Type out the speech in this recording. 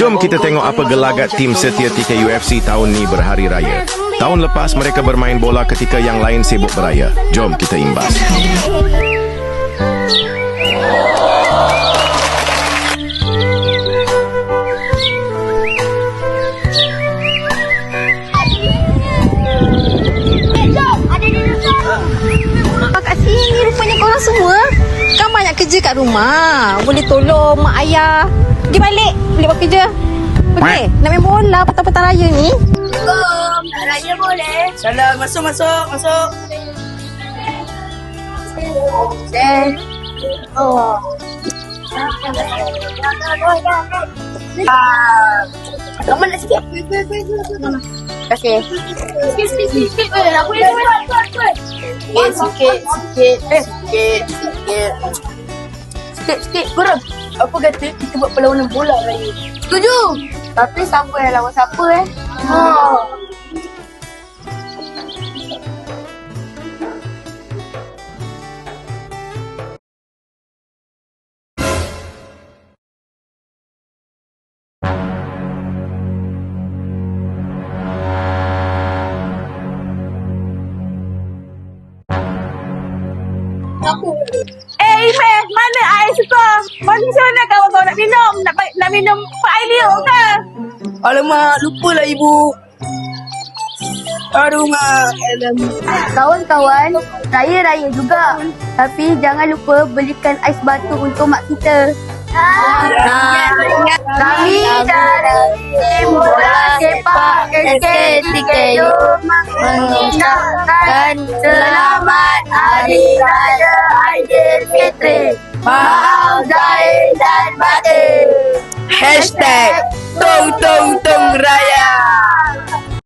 Jom kita tengok apa gelagat tim setia TKUFC tahun ni berhari raya. Tahun lepas mereka bermain bola ketika yang lain sibuk beraya. Jom kita imbas. Semua Kan banyak kerja kat rumah Boleh tolong mak ayah Pergi balik Balik buat kerja Pergi Nak main bola petang-petang raya ni Salam, masuk, masuk, masuk. Eh Oh Kamu nak sikit? Terima kasih Sikit, sikit, sikit. Eh, aku ni Sikit, sikit, sikit. Eh, sikit, sikit. Sikit, sikit. Korang, apa kata kita buat perlawanan bola raya? Setuju. Tapi siapa yang lawan siapa eh Ha. Eh, Imes, mana air Alamak, lupalah ibu. Aduh, mak. Kawan-kawan Raya-raya juga Tapi jangan lupa Belikan ais batu untuk mak kita Kami dari tim bola sepak SKTKU mengucapkan selamat Hari Raya Aidilfitri. Maaf zahir dan batin. Hashtag Tong Tong Tong Raya.